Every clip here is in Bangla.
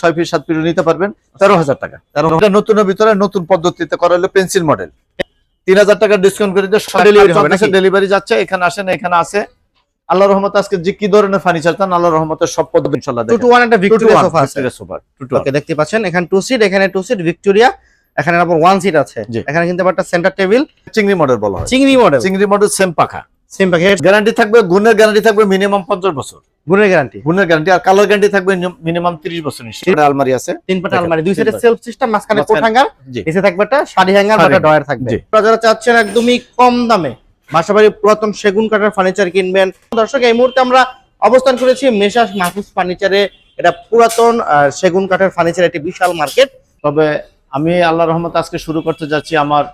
ছয় ফিট সাত ফিট নিতে পারবেন। তেরো হাজার টাকা। এটা নতুনের ভিতরে নতুন পদ্ধতিতে করা হলো পেন্সিল মডেল। তিন হাজার টাকা ডিসকাউন্ট করে দিয়ে? ডেলিভারি যাচ্ছে এখানে আসেন এখানে আছে আল্লাহ রহমত আজকে যে কি ধরনের ফার্নিচার চান আল্লাহ রহমতের সব পদ্ধতি ইনশাল্লাহ টু টু ওয়ান একটা ভিক্টোরিয়া সোফা আছে। সোফা ওকে দেখতে পাচ্ছেন এখানে টু সিট এখানে টু সিট ভিক্টোরিয়া এখানে আবার ওয়ান সিট আছে। এখানে কিন্তু একটা সেন্টার টেবিল চিংড়ি মডেল বলা হয়। চিংড়ি মডেল চিংড়ি মডেল সেম পাখা। সেম প্যাকেট গ্যারান্টি থাকবে গুণের গ্যারান্টি থাকবে মিনিমাম পঞ্চাশ বছর। গুণের গ্যারান্টি গুণের গ্যারান্টি আর কালার গ্যারান্টি থাকবে মিনিমাম তিরিশ বছর নিশ্চয়ই আলমারি আছে। তিন পাটা আলমারি দুই সাইডে সেলফ সিস্টেম মাঝখানে কোট হ্যাঙ্গার নিচে থাকবে একটা শাড়ি হ্যাঙ্গার বা ডয়ার থাকবে। যারা চাচ্ছেন একদমই কম দামে বাসাবাড়ি পুরাতন সেগুন কাঠের ফার্নিচার কিনবেন। দর্শক এই মুহূর্তে আমরা অবস্থান করেছি মেশাস মাহফুজ ফার্নিচারে এটা পুরাতন সেগুন কাঠের ফার্নিচার একটি বিশাল মার্কেট তবে আমি আল্লাহ রহমত আজকে শুরু করতে যাচ্ছি আমার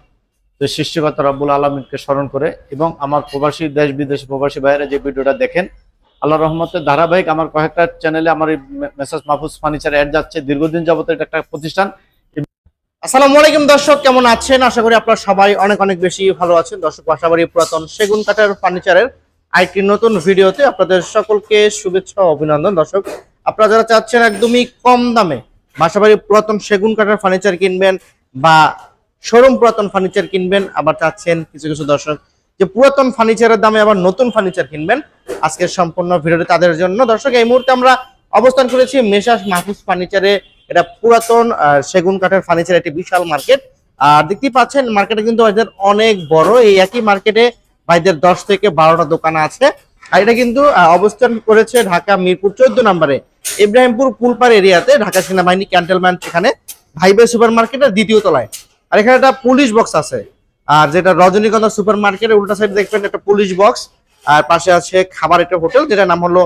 সৃষ্টিকর্তা রব্বুল আলমিনকে স্মরণ করে এবং আমার প্রবাসী দেশ বিদেশি প্রবাসী ভাইয়েরা যে ভিডিওটা দেখেন আল্লাহ রহমতের ধারাবাহিক আমার কয়েকটা চ্যানেলে আমার এই মেসাজ মাহফুজ ফার্নিচার অ্যাড যাচ্ছে। দীর্ঘদিন যাবত এটা একটা প্রতিষ্ঠান। আসসালামু আলাইকুম দর্শক, কেমন আছেন? আশা করি আপনারা সবাই অনেক অনেক বেশি ভালো আছেন। দর্শক বাসাবাড়ি পুরাতন সেগুন কাঠের ফার্নিচারের আরেকটি নতুন ভিডিওতে আপনাদের সকলকে শুভেচ্ছা অভিনন্দন। দর্শক, আপনারা যারা চাচ্ছেন একদমই কম দামে বাসাবাড়ি পুরাতন সেগুন কাঠের ফার্নিচার কিনবেন বা শোরুম পুরাতন ফার্নিচার কিনবেন, আবার চাচ্ছেন কিছু কিছু দর্শক যে পুরাতন ফার্নিচারের দামে আবার নতুন ফার্নিচার কিনবেন। আজকের সম্পূর্ণ ভিডিওটি তাদের জন্য। দর্শক, এই মুহূর্তে আমরা অবস্থান করেছি মেশাস মাহফুজ ফার্নিচারে এটা পুরাতন সেগুন কাঠের ফার্নিচার একটি বিশাল মার্কেট আর দেখতেই পাচ্ছেন মার্কেটে কিন্তু ভাইদের অনেক বড়। এই একই মার্কেটে ভাইদের দশ থেকে বারোটা দোকান আছে। আর এটা কিন্তু অবস্থান করেছে ঢাকা মিরপুর চোদ্দ নম্বরে। ইব্রাহিমপুর পুলপার এরিয়াতে ঢাকা সেনাবাহিনী ক্যান্টনমেন্ট সেখানে ভাইবে সুপার মার্কেটের দ্বিতীয় তলায়। আর এখানে একটা পুলিশ বক্স আছে। আর যেটা রজনীগন্ধা সুপার মার্কেট উল্টা সাইড দেখবেন, একটা পুলিশ বক্স আর পাশে আছে খাবার একটা হোটেল, যেটার নাম হলো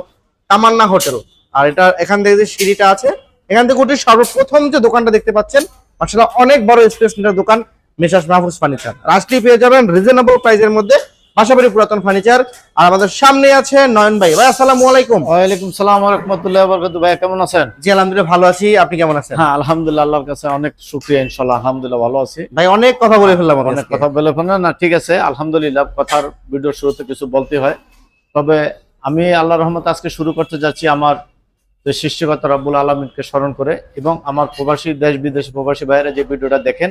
তামান্না হোটেল। আর এটা এখান থেকে যে সিঁড়িটা আছে, এখান থেকে উঠে সর্বপ্রথম যে দোকানটা দেখতে পাচ্ছেন আসলে অনেক বড় স্টেশনের দোকান মেসাস মাহফুজ ফার্নিচার রাষ্ট্রীয় পেয়ে যাবেন রিজনেবল প্রাইসের মধ্যে পাশাপাশি পুরাতন ফার্নিচার আর আমাদের সামনে আছে নয়ন ভাই। ভাই আসসালামু আলাইকুম। ওয়ালাইকুম সালাম রহমতুল্লাহ বরকাত ভাই কেমন আছেন? জি আলহামদুলিল্লাহ ভালো আছি। আপনি কেমন আছেন? হ্যাঁ আলহামদুলিল্লাহ আল্লাহর কাছে অনেক শুক্রিয়া ইনশাল্লাহ আলহামদুলিল্লাহ ভালো আছি। ভাই অনেক কথা বলে ফেললাম অনেক কথা বলে ফেলেন না ঠিক আছে আলহামদুলিল্লাহ কথার ভিডিও শুরুতে কিছু বলতে হয়। তবে আমি আল্লাহ রহমত আজকে শুরু করতে যাচ্ছি আমার সৃষ্টিকর্তা রব্বুল আলমিনকে স্মরণ করে এবং আমার প্রবাসী দেশ বিদেশি প্রবাসী বাইরে যে ভিডিওটা দেখেন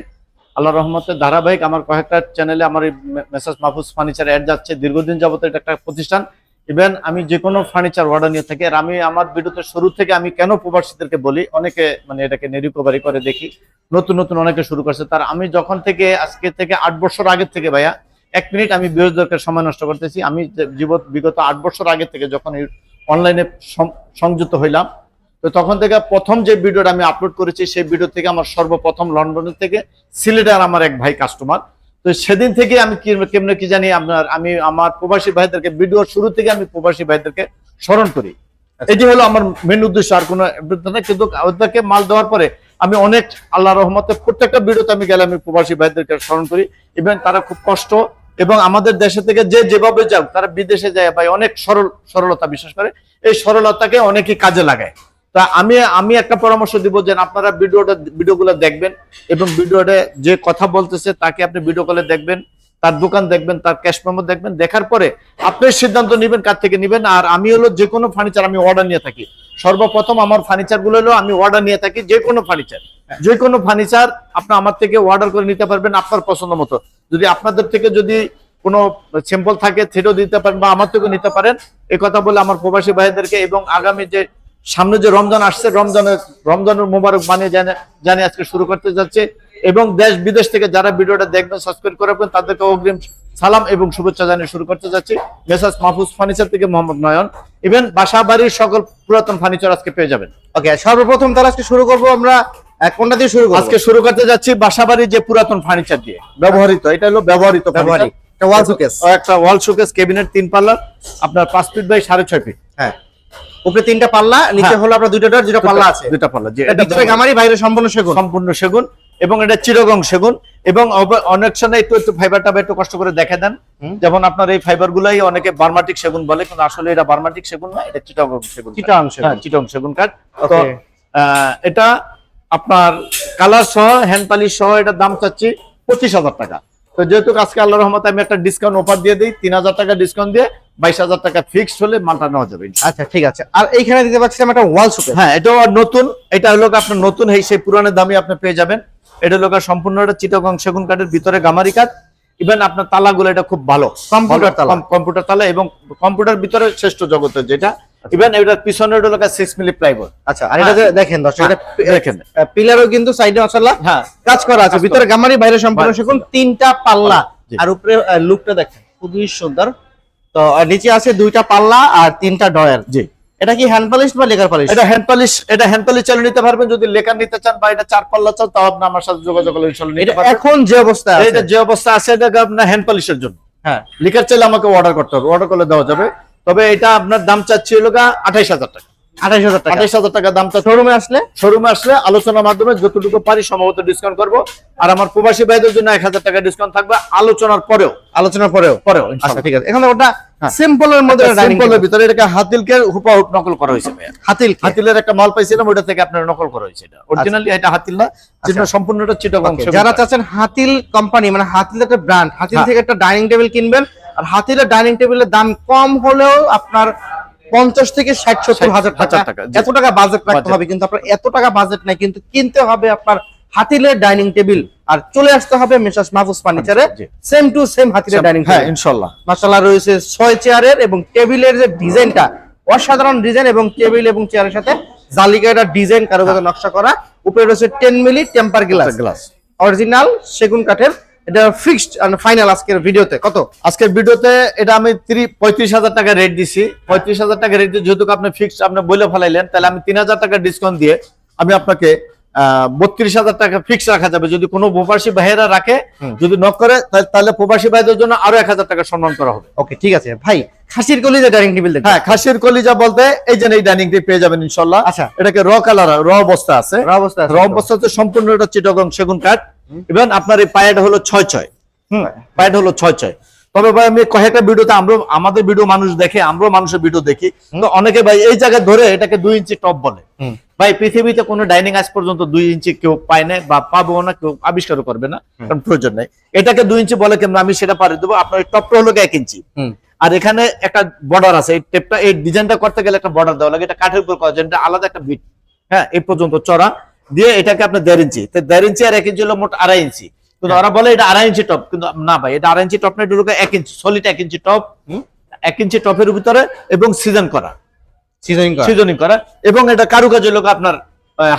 আল্লাহ রহমতের ধারাবাহিক আমার কয়েকটা চ্যানেলে আমার এই মেসাজ মাহফুজ ফার্নিচার অ্যাড যাচ্ছে। দীর্ঘদিন যাবত এটা একটা প্রতিষ্ঠান। ইভেন আমি যে কোনো ফার্নিচার অর্ডার নিয়ে থাকি, আর আমি আমার ভিডিওতে শুরু থেকে আমি কেন প্রবাসীদেরকে বলি, অনেকে মানে এটাকে নিরিকভারি করে দেখি। নতুন নতুন অনেকে শুরু করছে। তার আমি যখন থেকে, আজকে থেকে আট বছর আগের থেকে ভাইয়া, এক মিনিট আমি বিরোধীদেরকে সময় নষ্ট করতেছি। আমি যে জীবত বিগত আট বছর আগে থেকে যখন অনলাইনে সংযুক্ত হইলাম তো তখন থেকে প্রথম যে ভিডিওটা আমি আপলোড করেছি সেই ভিডিও থেকে আমার সর্বপ্রথম লন্ডনের থেকে সিলেটের আমার এক ভাই কাস্টমার তো সেদিন থেকে আমি কেমনে কি জানি আপনার আমি আমার প্রবাসী ভাইদেরকে ভিডিও শুরু থেকে আমি প্রবাসী ভাইদেরকে স্মরণ করি। এটি হলো আমার মেন উদ্দেশ্য আর কোনো কিন্তু ওদেরকে মাল দেওয়ার পরে আমি অনেক আল্লাহ রহমতে প্রত্যেকটা ভিডিওতে আমি গেলে আমি প্রবাসী ভাইদেরকে স্মরণ করি। এবং তারা খুব কষ্ট এবং আমাদের দেশে থেকে যে যেভাবে যাক তারা বিদেশে যায় ভাই অনেক সরল সরলতা বিশেষ করে। এই সরলতাকে অনেকেই কাজে লাগায়। তা আমি আমি একটা পরামর্শ দিব যে আপনারা ভিডিওটা ভিডিওগুলো দেখবেন এবং ভিডিওতে যে কথা বলতেছে তাকে আপনি ভিডিও কলে দেখবেন তার দোকান দেখবেন তার ক্যাশ মেমো দেখবেন দেখার পরে আপনি সিদ্ধান্ত নেবেন কার থেকে নেবেন। আর আমি হলো যে কোনো ফার্নিচার আমি অর্ডার নিয়ে থাকি। সর্বপ্রথম আমার ফার্নিচারগুলো হলো আমি অর্ডার নিয়ে থাকি যে কোনো ফার্নিচার যে কোনো ফার্নিচার আপনি আমার থেকে অর্ডার করে নিতে পারবেন আপনার পছন্দ মতো। যদি আপনাদের থেকে যদি কোনো স্যাম্পল থাকে সেটাও দিতে পারেন বা আমার থেকেও নিতে পারেন এই কথা বলে আমার প্রবাসী ভাইদেরকে এবং আগামী যে সামনে যে রমজান আসছে রমজানের রমজানের মোবারক বানিয়ে জানে আজকে শুরু করতে যাচ্ছে। এবং দেশ বিদেশ থেকে যারা ভিডিওটা দেখবেন সাবস্ক্রাইব করবেন তাদেরকে অগ্রিম সালাম এবং শুভেচ্ছা জানিয়ে শুরু করতে যাচ্ছি। মেসাজ মাহফুজ ফার্নিচার থেকে মোহাম্মদ নয়ন। ইভেন বাসা বাড়ির সকল পুরাতন ফার্নিচার আজকে পেয়ে যাবেন। ওকে সর্বপ্রথম তাহলে আজকে শুরু করব আমরা কোনটা দিয়ে শুরু করব? আজকে শুরু করতে যাচ্ছি বাসা বাড়ির যে পুরাতন ফার্নিচার দিয়ে। ব্যবহৃত এটা হলো ব্যবহৃত ব্যবহারিক একটা ওয়াল শোকেস একটা ওয়াল শোকেস কেবিনেট তিন পাল্লা আপনার পাঁচ ফিট বাই সাড়ে ছয় ফিট হ্যাঁ। উপরে তিনটা পাল্লা নিচে হ্যাঁ। হলো আপনার দুইটা ডোর যেটা পাল্লা আছে। দুটা পাল্লা যে এটা ভিতরে গামারি বাইরে সম্পূর্ণ সেগুন। সম্পূর্ণ সেগুন এবং এটা চিরগং সেগুন এবং অনেক সময় একটু একটু ফাইবার টাইবার একটু কষ্ট করে দেখে দেন। যেমন আপনার এই ফাইবার গুলাই অনেকে বার্মাটিক সেগুন বলে কিন্তু আসলে এটা বার্মাটিক সেগুন না এটা চিটাগং সেগুন। চিটাং হ্যাঁ সেগুন। চিটং সেগুন কাঠ। তো আহ, এটা আপনার কালার সহ হ্যান্ড পালিশ সহ এটার দাম চাচ্ছি পঁচিশ হাজার টাকা। তো যেহেতু আজকে আল্লাহ রহমতে আমি একটা ডিসকাউন্ট অফার দিয়ে দিই তিন হাজার টাকা ডিসকাউন্ট দিয়ে বাইশ হাজার টাকা ফিক্সড হলে মালটা নেওয়া যাবে আচ্ছা ঠিক আছে। আর এইখানে দিতে পারছিলাম একটা ওয়াল সুপে হ্যাঁ এটাও নতুন এটা হলো আপনার নতুন এই সেই পুরানো দামই আপনি পেয়ে যাবেন। এটা হলো সম্পূর্ণ একটা চিটাগং সেগুন কাঠের ভিতরে গামারি কাঠ। ইভেন আপনার তালাগুলো এটা খুব ভালো। কম্পিউটার তালা। কম্পিউটার তালা এবং কম্পিউটার ভিতরে শ্রেষ্ঠ জগতের যেটা। ইভেন এটার পিছনে এটা হলো সিক্স মিলি প্লাইবোর্ড আচ্ছা আর এটা দেখেন দর্শক এটা দেখেন। পিলারও কিন্তু সাইডে মাশাআল্লাহ। হ্যাঁ। কাজ করা আছে। ভিতরে গামারি বাইরে সম্পূর্ণ সেগুন তিনটা পাল্লা। আর উপরে লুকটা দেখেন খুবই সুন্দর। তো নিচে আছে দুইটা পাল্লা আর তিনটা ডয়ার জি। এটা কি হ্যান্ড পলিশ বা লেকার পলিশ এটা হ্যান্ড পলিশ এটা হ্যান্ড পলিশ চালু নিতে পারবেন। যদি লেকার নিতে চান বা এটা চার পাল্লা চান তাও আপনি আমার সাথে যোগাযোগ করলে চালু নিতে পারবেন। এখন যে অবস্থা আছে। এটা যে অবস্থা আছে এটা আপনার হ্যান্ড পলিশের জন্য? হ্যাঁ। লেকার চাইলে আমাকে অর্ডার করতে হবে। অর্ডার করলে দেওয়া যাবে। তবে এটা আপনার দাম চাচ্ছি হলো আঠাইশ হাজার টাকা আঠাইশ হাজার টাকা। টাকা। দাম চাচ্ছি শোরুমে আসলে? শোরুমে আসলে আলোচনার মাধ্যমে যতটুকু পারি সম্ভবত ডিসকাউন্ট করব। আর আমার প্রবাসী ভাইদের জন্য এক হাজার টাকা ডিসকাউন্ট থাকবে আলোচনার পরেও। আলোচনার পরেও? পরেও আচ্ছা ঠিক আছে। এখানে ওটা হ্যাঁ। সিম্পলের মধ্যে সিম্পলের ভিতরে এটাকে হাতিলকে নকল করা হয়েছে হাতিল হাতিলের একটা মাল পাইছিলাম ওটা থেকে আপনার নকল করা হয়েছে এটা। অরিজিনালি এটা হাতিল না যেটা সম্পূর্ণটা চিটাগং যারা চাচ্ছেন হাতিল কোম্পানি মানে হাতিল একটা ব্র্যান্ড হাতিল হ্যাঁ। থেকে একটা ডাইনিং টেবিল কিনবেন আর হাতিলের ডাইনিং টেবিলের দাম কম হলেও আপনার পঞ্চাশ থেকে ষাট সত্তর হাজার টাকা। এত টাকা বাজেট রাখতে হবে কিন্তু আপনার এত টাকা বাজেট নাই কিন্তু কিনতে হবে আপনার হাতিলের ডাইনিং টেবিল আর চলে আসতে হবে মেসাস মাহফুজ ফার্নিচারে সেম টু সেম হাতিলের ডাইনিং হ্যাঁ ইনশাল্লাহ মাসাল্লাহ রয়েছে ছয় চেয়ারের এবং টেবিলের যে ডিজাইনটা অসাধারণ ডিজাইন এবং টেবিল এবং চেয়ারের সাথে জালিকাটা ডিজাইন কারুকাজ নকশা করা। উপরে রয়েছে ten milli temper glass glass original সেগুন কাঠের এটা ফিক্সড এন্ড ফাইনাল আজকের ভিডিওতে কত? আজকের ভিডিওতে এটা আমি ত্রিশ পঁয়ত্রিশ হাজার টাকা রেট দিছি। পঁয়ত্রিশ হাজার টাকা রেট দিয়ে যেহেতু আপনি ফিক্সড আপনি বলে ফেলাইলেন তাহলে আমি তিন হাজার টাকা ডিসকাউন্ট দিয়ে আমি আপনাকে বত্রিশ হাজার টাকা ফিক্স রাখা যাবে। যদি কোনো প্রবাসী ভাইয়েরা রাখে যদি নক করে তাহলে- প্রবাসী ভাইদের জন্য আরও এক হাজার টাকা সম্মান করা হবে। ওকে ঠিক আছে। ভাই খাসির কলিজা ডাইনিং টেবিল হ্যাঁ খাসির কলিজা বলতে এই যে এই ডাইনিং টেবিল পেয়ে যাবেন ইনশাল্লাহ। আচ্ছা। এটাকে র কালার র অবস্থা আছে। র অবস্থা আছে। র অবস্থা হচ্ছে সম্পূর্ণ এটা চিটগং সেগুন কাঠ। এবং আপনার এই পায়েটা হলো ছয় ছয়। হম পায়েটা হলো ছয় ছয়। তবে ভাই আমি কয়েকটা ভিডিওতে আমরা আমাদের ভিডিও মানুষ দেখে আমরাও মানুষের ভিডিও দেখি। অনেকে ভাই এই জায়গায় ধরে এটাকে দুই ইঞ্চি টপ বলে। ভাই পৃথিবীতে কোনো ডাইনিং আজ পর্যন্ত দুই ইঞ্চি কেউ পায় না বা পাবো না কেউ আবিষ্কারও করবে না কারণ প্রয়োজন নেই। এটাকে দুই ইঞ্চি বলে কেমন? আমি সেটা পারে দেবো। আপনার এই টপটা হলো এক ইঞ্চি। আর এখানে একটা বর্ডার আছে। এই টেপটা এই ডিজাইনটা করতে গেলে একটা বর্ডার দেওয়া লাগে। এটা কাঠের উপর করা আলাদা একটা বিট হ্যাঁ এই পর্যন্ত চড়া। দিয়ে এটাকে আপনার দেড় ইঞ্চি। তো দেড় ইঞ্চি আর এক ইঞ্চি হলো মোট আড়াই ইঞ্চি। কিন্তু ওরা বলে এটা আড়াই ইঞ্চি টপ কিন্তু না ভাই এটা আড়াই ইঞ্চি টপ না এটা এক ইঞ্চি সলিড এক ইঞ্চি টপ এক ইঞ্চি টপের ভিতরে এবং সিজন করা। সিজনিং করা। এবং এটা কারুকাজ হলো আপনার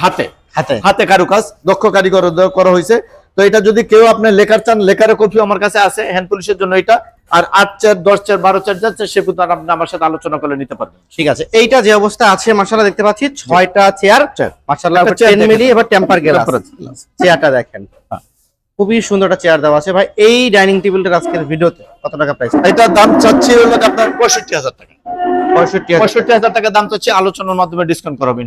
হাতে। হাতে। হাতে কারুকাজ দক্ষ কারিগর করা হয়েছে। তো এটা যদি কেউ আপনি লেখার চান লেখারের কপি আমার কাছে আছে হ্যান্ড পুলিশের জন্য এটা। আর আট চার দশ চার বারো চার যাচ্ছে সে কিন্তু আপনি আমার সাথে আলোচনা করে নিতে পারবেন ঠিক আছে এইটা যে অবস্থা আছে মাশাআল্লাহ দেখতে পাচ্ছি ছয়টা চেয়ার চেয়ার। মাশাআল্লাহ একটা চেয়ার 10 দেখেন। মিলি এবার টেম্পার গ্লাস। চেয়ারটা দেখেন। হ্যাঁ। খুবই সুন্দর একটা চেয়ার দেওয়া আছে। ভাই এই ডাইনিং টেবিলটার আজকের ভিডিওতে কত টাকা প্রাইস এটার দাম চাচ্ছি হলো আপনার পঁয়ষট্টি হাজার টাকা। পঁয়ষট্টি হাজার টাকা দাম চাচ্ছি আলোচনার মাধ্যমে ডিসকাউন্ট করা হবে।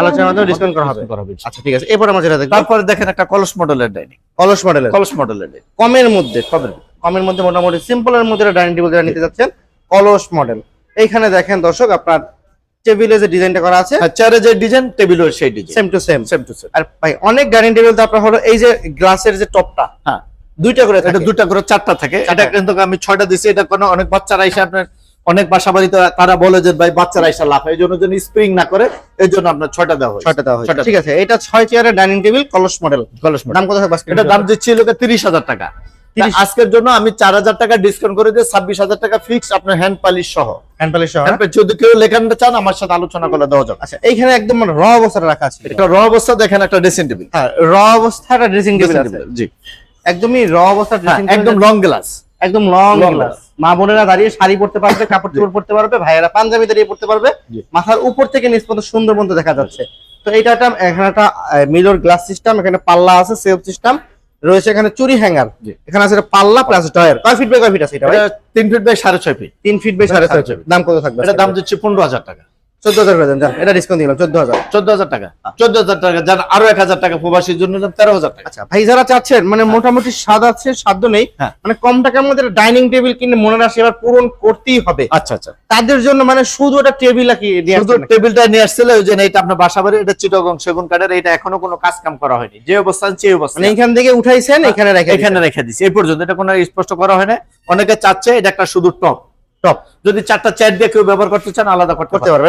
আলোচনার মাধ্যমে ডিসকাউন্ট করা হবে। আচ্ছা ঠিক আছে এরপর আমরা যেটা দেখব। তারপরে দেখেন একটা কলস মডেলের ডাইনিং কলস মডেলের কলস মডেলের কমের মধ্যে। কমের মধ্যে মোটামুটি সিম্পলের মধ্যে ডাইনিং টেবিল যারা নিতে যাচ্ছেন কলস মডেল এইখানে দেখেন দর্শক আপনার টেবিলে যে ডিজাইনটা করা আছে চেয়ারে যে ডিজাইন টেবিলের সেই design same to same same to same আর ভাই অনেক ডাইনিং টেবিল তো আপনার হলো এই যে গ্লাসের যে টপটা হ্যাঁ। দুইটা করে এটা দুটা করে চারটা থাকে। এটা কিন্তু আমি ছয়টা দিছি এটা কোনো অনেক বাচ্চারা এসে আপনার অনেক বাসা বাড়িতে তারা বলে যে ভাই বাচ্চারা এসে লাভ এই জন্য যেন স্প্রিং না করে এই জন্য আপনার ছয়টা দেওয়া হয় ছয়টা দেওয়া ছয়টা। ঠিক আছে এটা ছয় চেয়ারের ডাইনিং টেবিল কলস মডেল কলস model। দাম কত? এটা দাম দিচ্ছি লোকে তিরিশ হাজার টাকা। তা 30 আজকের জন্য আমি চার হাজার টাকা ডিসকাউন্ট করে দিয়ে ছাব্বিশ হাজার টাকা ফিক্স আপনার হ্যান্ড পালিশ সহ। হ্যান্ড পলিশ সহ যদি কেউ লেখানটা চান আমার সাথে আলোচনা করে দেওয়া যাবে। আচ্ছা এইখানে একদম মানে র অবস্থাটা রাখা আছে। এটা র অবস্থা দেখেন একটা ড্রেসিং টেবিল হ্যাঁ র অবস্থাটা ড্রেসিং টেবিল আছে। জি। একদমই র অবস্থা হ্যাঁ, ড্রেসিং একদম লং গ্লাস একদম লং গ্লাস মা বোনেরা দাঁড়িয়ে শাড়ি পরতে পারবে কাপড় চোপড় পরতে পারবে ভাইয়েরা পাঞ্জাবি দাঁড়িয়ে পড়তে পারবে। মাথার উপর থেকে নিচ পর্যন্ত সুন্দর মতো দেখা যাচ্ছে। তো এইটা একটা এখানে একটা মিরর গ্লাস সিস্টেম এখানে পাল্লা আছে সেলফ সিস্টেম রয়েছে এখানে চুরি হ্যাঙ্গার। এখানে আছে পাল্লা প্লাস টয়ার কয় ফিট বাই কয় ফিট আছে এটা তিন ফিট বাই সাড়ে ছয় ফিট তিন ফিট বাই সাড়ে সাড়ে ছয় ফিট দাম কত থাকবে এটা দাম দিচ্ছে পনেরো হাজার টাকা। চোদ্দ হাজার করে দেন এটা ডিসকাউন্ট দিলাম চোদ্দ হাজার। চোদ্দ হাজার টাকা। চোদ্দ হাজার টাকা আরও এক হাজার টাকা প্রবাসীর জন্য তেরো হাজার টাকা। আচ্ছা ভাই যারা চাচ্ছেন মানে মোটামুটি স্বাদ আছে সাধ্য নেই হ্যাঁ। মানে কম টাকার মধ্যে ডাইনিং টেবিল কিনে মনে রাখে এবার পূরণ করতেই হবে। আচ্ছা আচ্ছা। তাদের জন্য মানে শুধু একটা টেবিল কি শুধু টেবিলটা নিয়ে আসছিল ওই যে এটা আপনার বাসা বাড়ি এটা চিটগং সেগুন কাঠের এটা এখনও কোনো কাজ কাম করা হয়নি। যে অবস্থান সেই অবস্থান মানে এখান থেকে উঠাইছেন এখানে রেখে এখানে রেখে দিছি। এই পর্যন্ত এটা কোনো স্পষ্ট করা হয় না অনেকে চাচ্ছে এটা একটা শুধু টপ। টপ যদি চারটা চেয়ার দিয়ে কেউ ব্যবহার করতে চান আলাদা করতে করতে পারবে।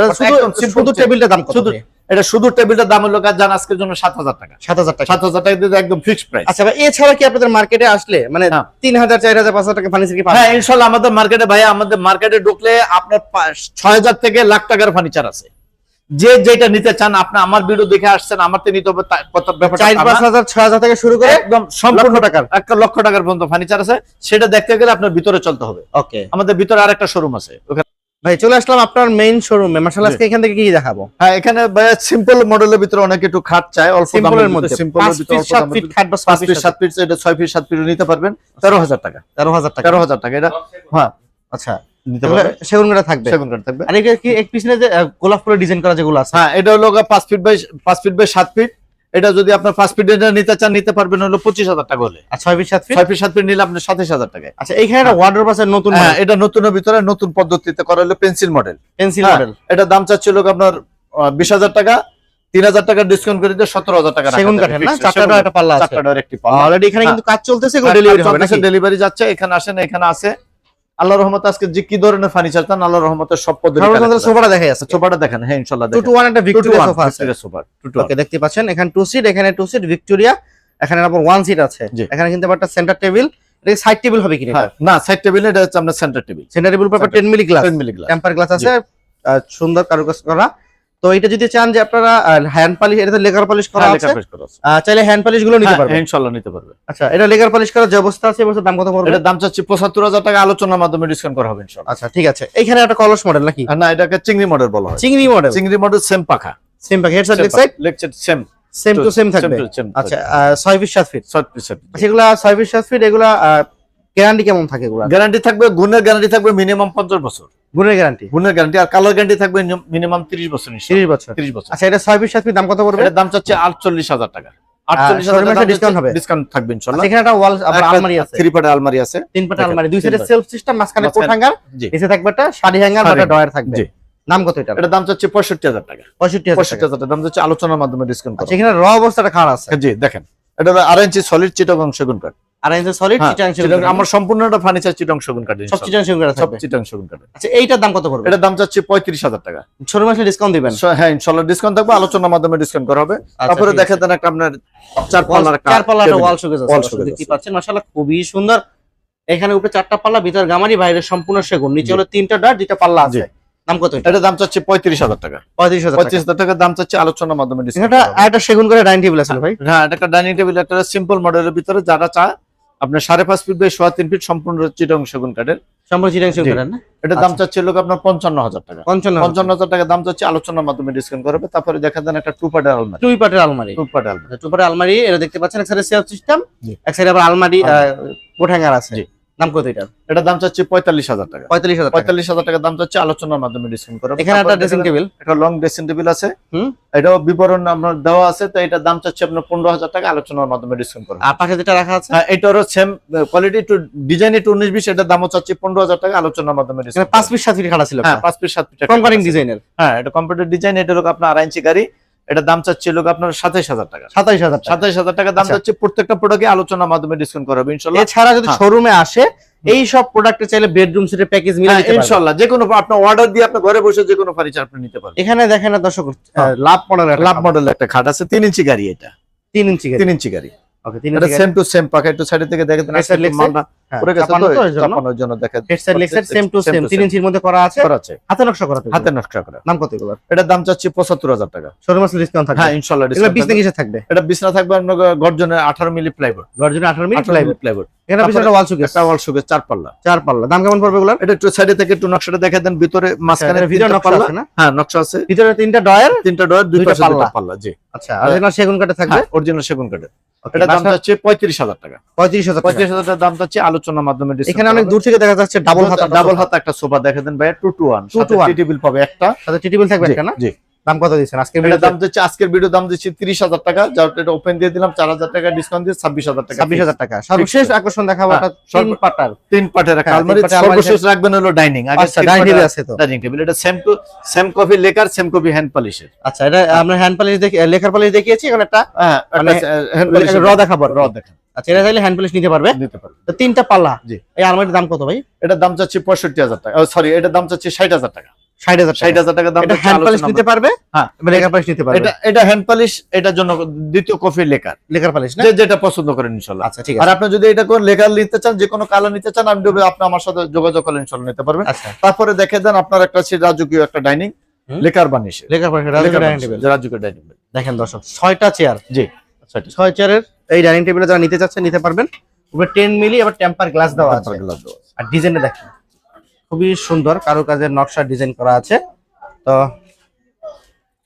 শুধু টেবিলটা দাম শুধু এটা শুধু টেবিলটার দাম হলো কাজ জান আজকের জন্য সাত হাজার টাকা। সাত হাজার টাকা। সাত হাজার টাকা দিয়ে একদম ফিক্সড প্রাইস আচ্ছা ভাই এছাড়া কি আপনাদের মার্কেটে আসলে মানে হ্যাঁ। তিন হাজার চার হাজার পাঁচ হাজার টাকা ফার্নিচার কি হ্যাঁ ইনশাল্লাহ আমাদের মার্কেটে ভাই আমাদের মার্কেটে ঢুকলে আপনার ছয় হাজার থেকে লাখ টাকার ফার্নিচার আছে। যে যেটা নিতে চান আপনি আমার ভিডিও দেখে আসছেন আমার তো নিতে হবে থেকে শুরু করে একদম সম্পূর্ণ টাকার। একটা লক্ষ টাকার পর্যন্ত ফার্নিচার আছে সেটা দেখতে গেলে আপনার ভিতরে চলতে হবে। ওকে আমাদের ভিতরে আরেকটা শোরুম আছে ভাই চলে আসলাম আপনার মেইন শোরুমে মার্শাল আজকে এখান থেকে কি দেখাবো? হ্যাঁ এখানে সিম্পল মডেলের ভিতরে অনেক একটু খাট চায় অল্প সিম্পলের মধ্যে সিম্পল ফিট সাত ফিট খাট বা পাঁচ ফিট সাত ফিট এটা ছয় ফিট সাত ফিট নিতে পারবেন। তেরো হাজার টাকা। তেরো হাজার টাকা তেরো হাজার টাকা এটা হ্যাঁ। আচ্ছা। নিতে সেগুন থাকবে। সেগুন থাকবে। আর কি এক পিছনে যে গোলাপ ফুলের ডিজাইন করা যেগুলো আছে? হ্যাঁ এটা হলো ফিট বাই পাঁচ ফিট বাই সাত ফিট এটা যদি আপনার ফিট নিতে চান নিতে পারবেন হলো পঁচিশ হাজার টাকা হলে। আর ছয় ফিট সাত ফিট ছয় ফিট সাত ফিট নিলে আপনার সাতাশ হাজার টাকায়। আচ্ছা এইখানে একটা ওয়ার্ডরোব আছে নতুন হ্যাঁ এটা নতুনের ভিতরে নতুন পদ্ধতিতে করা হলো পেন্সিল মডেল পেন্সিল হ্যাঁ, মডেল এটা দাম চাচ্ছিল আপনার বিশ হাজার টাকা। তিন হাজার টাকা ডিসকাউন্ট করে দিয়ে সতেরো হাজার টাকা সেগুন যাবে। কাঠের না? চারটা একটা পাল্লা আছে। একটি পাল্লা। অলরেডি এখানে হ্যাঁ। কিন্তু কাজ চলতেছে ডেলিভারি যাচ্ছে এখানে আসেন এখানে আছে। আল্লাহ রহমত আজকে যে কি ধরনের ফার্নিচার চান আল্লাহ রহমতের সব পদ্ধতি সোফাটা দেখা যাচ্ছে সোফাটা দেখেন হ্যাঁ ইনশাল্লাহ টু ওয়ান একটা ভিক্টোরিয়া সোফা আছে। সোফা ওকে দেখতে পাচ্ছেন এখানে টু সিট এখানে টু সিট ভিক্টোরিয়া এখানে আবার ওয়ান সিট আছে। এখানে কিন্তু একটা সেন্টার টেবিল এটা সাইড টেবিল হবে কিনা হ্যাঁ না সাইড টেবিল এটা হচ্ছে আপনার সেন্টার টেবিল সেন্টার টেবিল উপর Center- 10 milli glass 10 milli glass temper glass আছে সুন্দর কারুকাজ করা তো এটা যদি চান যে আপনারা হ্যান্ড পলিশ এটা তো লেকার পলিশ করা আছে? চাইলে হ্যান্ড পলিশগুলো নিতে পারবেন। ইনশাল্লাহ নিতে পারবে আচ্ছা এটা লেকার পলিশ করার যে অবস্থা আছে এবছর দাম কত পড়বে? এটার দাম চাচ্ছি পঁচাত্তর হাজার টাকা আলোচনার মাধ্যমে ডিসকাউন্ট করা হবে ইনশাল্লাহ। আচ্ছা ঠিক আছে। এখানে একটা কলস মডেল নাকি? না এটাকে চিংড়ি মডেল বলা হয়। চিংড়ি মডেল চিংড়ি মডেল সেম পাখা। Same pack head side leg side lecture same same to same থাকবে? আচ্ছা আহ, ছয় ফিট সাত ফিট সেগুলা ছয় ফিট সাত ফিট এগুলা গ্যারান্টি কেমন থাকে এগুলা গ্যারান্টি থাকবে গুণের গ্যারান্টি থাকবে মিনিমাম পঞ্চাশ বছর। গুণের গ্যারান্টি গুণের গ্যারান্টি আর কালার গ্যারান্টি থাকবে মিনিমাম তিরিশ বছর তিরিশ বছর। তিরিশ বছর। আচ্ছা এটা ছয় ফিট সাত ফিট দাম কত পড়বে? এটার দাম চাচ্ছে আটচল্লিশ হাজার টাকা। আটচল্লিশ showroom এ হবে? ডিসকাউন্ট থাকবে ইনশাল্লাহ। এখানে একটা ওয়াল আবার আলমারি আছে। থ্রি আলমারি আছে। তিন পাটা আলমারি দুই সাইডে সেলফ সিস্টেম মাঝখানে কোট হ্যাঙ্গার নিচে থাকবে একটা শাড়ি হ্যাঙ্গার শাড়ি ডয়ার থাকবে। জি। নাম কত এটা এটার দাম চাচ্ছে পঁয়ষট্টি হাজার টাকা। পঁয়ষট্টি হাজার পঁয়ষট্টি টাকা। হাজার টাকা। দাম চাচ্ছে আলোচনার মাধ্যমে ডিসকাউন্ট আচ্ছা এখানে র অবস্থাটা খারাপ আছে। জি দেখেন। এটা ইঞ্চি সলিড চিটগং সেগুন কাঠ। আর এই সলিড হ্যাঁ, চিটাং চিটাগং- আমার সম্পূর্ণটা ফার্নিচার চিটং সেগুন কাঠ সব চিটাং সেগুন সব থাকবে? সেগুন কাঠ আচ্ছা এইটার দাম কত পড়বে? এটার দাম চাচ্ছে পঁয়ত্রিশ টাকা। শোরুমে আসলে ডিসকাউন্ট দিবেন? হ্যাঁ ইনশাল্লাহ ডিসকাউন্ট থাকবে আলোচনার মাধ্যমে ডিসকাউন্ট করা হবে। আচ্ছা, তারপরে ঠিক একটা আপনার চার পাল্লার চার পাল্লা ওয়াল শোকেস আছে। Wall দর্শক showcase দেখতে পাচ্ছেন মাশাআল্লাহ খুবই সুন্দর। এখানে উপরে চারটা পাল্লা ভিতর গামারি বাইরে সম্পূর্ণ সেগুন। নিচে হলো তিনটা ডাট দুইটা পাল্লা আছে। দাম কত এটা? দাম চাচ্ছে পঁয়ত্রিশ হাজার টাকা। পঁয়ত্রিশ হাজার পঁয়ত্রিশ হাজার টাকার দাম চাচ্ছে আলোচনার মাধ্যমে এটা একটা সেগুন করে ডাইনিং টেবিল আছে ভাই। হ্যাঁ এটা একটা ডাইনিং টেবিল একটা সিম্পল মডেলের ভিতরে যারা চায় আপনার সাড়ে পাঁচ ফিট বাই সোয়া তিন ফিট সম্পূর্ণ চিটং সেগুন কাঠের। সম্পূর্ণ চিটাং সেগুন জি। কাঠের না? এটার দাম আচ্ছা। চাচ্ছে লোক আপনার পঞ্চান্ন হাজার টাকা। পঞ্চান্ন পঞ্চান্ন হাজার টাকা দাম চাচ্ছে আলোচনার মাধ্যমে ডিসকাউন্ট করবে তারপরে দেখা দেন একটা টু পার্টের আলমারি আলমারি। টু পার্টের আলমারি। টু আলমারি এটা দেখতে পাচ্ছেন এক সাইডে সিস্টেম এক সাইডে আবার আলমারি কোঠাঙ্গার আছে। দাম কত এটা এটার দাম চাচ্ছে পঁয়তাল্লিশ হাজার টাকা। পঁয়তাল্লিশ হাজার পঁয়তাল্লিশ হাজার টাকা দাম চাচ্ছে আলোচনার মাধ্যমে ডিসকাউন্ট করবে এখানে একটা ড্রেসিং টেবিল একটা লং ড্রেসিং টেবিল আছে। এটাও বিবরণ আপনার দেওয়া আছে তো এটার দাম চাচ্ছে আপনার পনেরো হাজার টাকা আলোচনার মাধ্যমে ডিসকাউন্ট করবে আর পাশে যেটা রাখা আছে? হ্যাঁ এটারও সেম কোয়ালিটি একটু ডিজাইন একটু উনিশ বিশ এটার দামও চাচ্ছি পনেরো হাজার টাকা আলোচনার মাধ্যমে ডিসকাউন্ট পাঁচ পিস সাত ফিট খাড়া ছিল হ্যাঁ পাঁচ পিস সাত পিস কম্পানিং ডিজাইনের হ্যাঁ এটা কম্পিউটার ডিজাইন এটা লোক আপনার আড়াই ইঞ্চি গাড়ি। এটার দাম চাচ্ছে লোক আপনার সাতাইশ হাজার টাকা। সাতাইশ হাজার সাতাইশ হাজার টাকা দাম আচ্ছা। চাচ্ছে প্রত্যেকটা প্রোডাক্টে আলোচনার মাধ্যমে ডিসকাউন্ট করা হবে ইনশাল্লাহ। এছাড়া যদি হ্যাঁ। শোরুমে আসে এই সব প্রোডাক্টে চাইলে বেডরুম সেটের প্যাকেজ মিলে হ্যাঁ, নিতে ইনশাল্লাহ। যে কোনো আপনার অর্ডার দিয়ে আপনার ঘরে বসে যে কোনো ফার্নিচার আপনি নিতে পারবেন। এখানে দেখেন না দর্শক হ্যাঁ। লাভ মডেল লাভ মডেল একটা খাট আছে তিন ইঞ্চি গাড়ি এটা। তিন ইঞ্চি তিন ইঞ্চি গাড়ি। ওকে তিন এটা ইঞ্চি সেম টু সেম পাকা একটু সাইডে থেকে দেখে গর্জনের আঠারো মিলি প্লাইবোর্ড আঠারো মিলি প্লাইবোর্ড একটা ওয়াল সুগের চার পাল্লা। চার পাল্লা। দাম কেমন পড়বে এটা একটু সাইডে থেকে একটু নকশাটা দেখে দেন ভিতরে মাঝখানে ভিতরে নকশা আছে না? হ্যাঁ নকশা আছে। ভিতরে তিনটা ডয়ার তিনটা ডোর দুই দুইটা পাল্লা। পাল্লা জি। আচ্ছা সেগুন কাঠে থাকবে? হ্যাঁ অরিজিনাল সেগুন এটা দাম চাচ্ছে পঁয়ত্রিশ হাজার টাকা। পঁয়ত্রিশ হাজার পঁয়ত্রিশ হাজার দাম আলোচনার মাধ্যমে এখানে অনেক দূর থেকে দেখা যাচ্ছে ডাবল হাতা ডাবল হাত। একটা সোফা দেখে দেন ভাই two two one 2 to 1 table পাবে একটা। সাথে টি টেবিল থাকবে একটা না? জি। দাম কত দিচ্ছেন? আজকে দাম দিচ্ছে আজকের ভিডিও দাম দিচ্ছি তিরিশ হাজার টাকা। যার এটা ওপেন দিয়ে দিলাম চার হাজার টাকা ডিসকাউন্ট দিয়ে ছাব্বিশ হাজার টাকা ছাব্বিশ হাজার টাকা। সর্বশেষ আকর্ষণ দেখাবো হ্যাঁ, তিন পাটার। তিন পাটের হ্যাঁ, আলমারি। সর্বশেষ রাখবেন হলো ডাইনিং আচ্ছা ডাইনিং টেবিল আছে তো। ডাইনিং টেবিল এটা same to same copy lacquer same copy hand পলিশের আচ্ছা এটা আমরা হ্যান্ড পালিশ দেখি লেখার পালিশ দেখিয়েছি এখন একটা হ্যাঁ মানে হ্যান্ড পলিশ র দেখাবো। র দেখেন আচ্ছা। এটা চাইলে হ্যান্ড নিতে পারবে। নিতে পারবে। তিনটা পাল্লা। জি। এই আলমারির দাম কত ভাই? এটার দাম চাচ্ছি পঁয়ষট্টি হাজার টাকা। সরি এটার দাম চাচ্ছি ষাট হাজার টাকা। ষাট হাজার ষাট হাজার টাকা দাম হ্যান্ড পলিশ আলোচনা নিতে পারবে? হ্যাঁ। লেকার নিতে পারবে? এটা এটা হ্যান্ড পলিশ এটার জন্য দ্বিতীয় কফি লেকার। লেকার পলিশ না? যেটা পছন্দ করেন ইনশাল্লাহ। আচ্ছা ঠিক আর আপনি যদি এটা কোন লেকার নিতে চান যে কোনো কালার নিতে চান আমি আপনি আমার সাথে যোগাযোগ করলে ইনশাল্লাহ নিতে পারবেন। আচ্ছা। তারপরে দেখে দেন আপনার একটা রাজকীয় একটা ডাইনিং। লেকার পলিশ ডাইনিং রাজকীয় দেখেন দর্শক ছয়টা চেয়ার জি ছয় চেয়ারের এই ডাইনিং টেবিলে যারা নিতে চাচ্ছেন নিতে পারবেন। উপরে টেন মিলি আবার টেম্পার গ্লাস দেওয়া আছে। আর ডিজাইনে দেখেন খুবই সুন্দর কারুকাজের নকশা ডিজাইন করা আছে। তো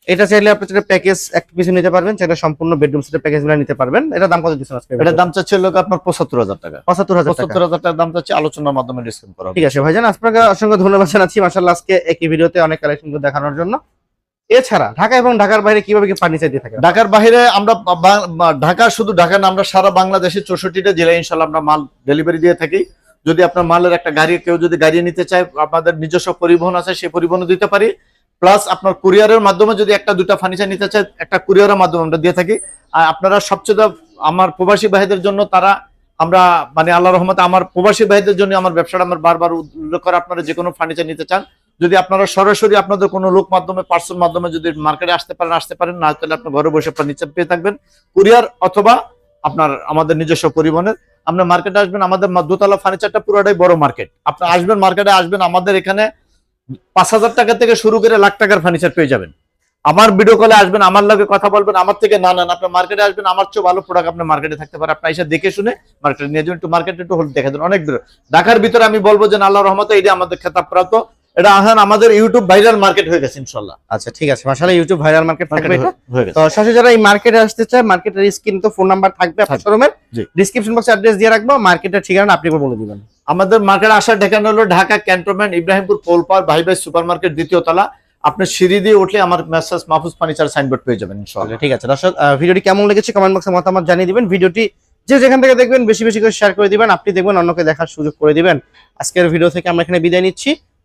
এটা চাইলে আপনি চাইলে প্যাকেজ এক পিছু নিতে পারবেন চাইলে সম্পূর্ণ বেডরুম সেটের প্যাকেজগুলো নিতে পারবেন। এটা দাম কত দিচ্ছেন আজকে? এটার দাম চাচ্ছে লোক আপনার পঁচাত্তর হাজার টাকা। পঁচাত্তর হাজার টাকা। পঁচাত্তর হাজার টাকার দাম চাচ্ছে আলোচনার মাধ্যমে ডিসকাউন্ট করা হবে। ঠিক আছে ভাইজান আপনাকে অসংখ্য ধন্যবাদ জানাচ্ছি। মাসাল্লাহ আজকে একই ভিডিওতে অনেক কালেকশন দেখানোর জন্য। এছাড়া ঢাকা এবং ঢাকার বাইরে কীভাবে কি ফার্নিচার দিয়ে থাকেন ঢাকার বাইরে আমরা ঢাকা শুধু ঢাকা না, আমরা সারা বাংলাদেশের চৌষট্টিটা জেলায় ইনশাল্লাহ আমরা মাল ডেলিভারি দিয়ে থাকি। যদি আপনার মালের একটা গাড়ি, কেউ যদি গাড়ি নিতে চায় আপনাদের নিজস্ব পরিবহন আছে, সেই পরিবহনও দিতে পারি। প্লাস আপনার কুরিয়ারের মাধ্যমে যদি একটা, দুটা ফার্নিচার নিতে চায়, একটা কুরিয়ারের মাধ্যমে আমরা দিয়ে থাকি। আর আপনারা সবচেয়ে আমার প্রবাসী ভাইদের জন্য তারা আমরা মানে আল্লাহ রহমতে আমার প্রবাসী ভাইদের জন্য আমার ব্যবসাটা আমার বারবার উল্লেখ করে আপনারা যে কোনো ফার্নিচার নিতে চান যদি আপনারা সরাসরি আপনাদের কোনো লোক মাধ্যমে পার্সন মাধ্যমে যদি মার্কেটে আসতে পারেন আসতে পারেন, না তাহলে আপনি ঘরে বসে আপনার ফার্নিচার পেয়ে থাকবেন। কুরিয়ার অথবা আপনার, আমাদের নিজস্ব পরিবহনের। আপনি মার্কেটে আসবেন, আমাদের দোতলা ফার্নিচারটা পুরোটাই বড় মার্কেট। আপনি আসবেন, মার্কেটে আসবেন, আমাদের এখানে পাঁচ হাজার টাকা থেকে শুরু করে লাখ টাকার ফার্নিচার পেয়ে যাবেন। আমার ভিডিও কলে আসবেন, আমার লগে কথা বলবেন, আমার থেকে না নেন আপনি মার্কেটে আসবেন, আমার চেয়ে ভালো প্রোডাক্ট আপনার মার্কেটে থাকতে পারে আপনি এসে দেখে শুনে মার্কেটে নিয়ে যাবেন, একটু মার্কেটে একটু দেখে দেন, অনেক দূরে। ঢাকার ভিতরে আমি বলব যে আল্লাহ রহমতে এটা আমাদের খেতাব প্রাপ্ত এটা আহান আমাদের ইউটিউব ভাইরাল মার্কেট হয়ে গেছে ইনশাল্লাহ আচ্ছা ঠিক আছে। মাসাল্লাহ ইউটিউব ভাইরাল মার্কেট থাকবে। তো সরাসরি যারা এই মার্কেটে আসতে চায় মার্কেটের স্ক্রিন তো ফোন নাম্বার থাকবে আপনার শোরুমের। ডিসক্রিপশন বক্সে অ্যাড্রেস দিয়ে রাখব। মার্কেটের ঠিকানা আপনি বলে দিবেন। আমাদের মার্কেট আসার ঠিকানা হলো ঢাকা ক্যান্টনমেন্ট ইব্রাহিমপুর কোলপার ভাই ভাই সুপার মার্কেট দ্বিতীয় তলা। আপনি সিঁড়ি দিয়ে উঠলে আমার মেসাজ মাহফুজ ফার্নিচার সাইনবোর্ড পেয়ে যাবেন ইনশাআল্লাহ। ঠিক আছে। দর্শক ভিডিওটি কেমন লেগেছে কমেন্ট বক্সে মতামত জানিয়ে দিবেন। ভিডিওটি যে যেখান থেকে দেখবেন বেশি বেশি করে শেয়ার করে দিবেন। আপনি দেখবেন অন্যকে দেখার সুযোগ করে দিবেন। আজকের ভিডিও থেকে আমরা এখানে বিদায় নিচ্ছি।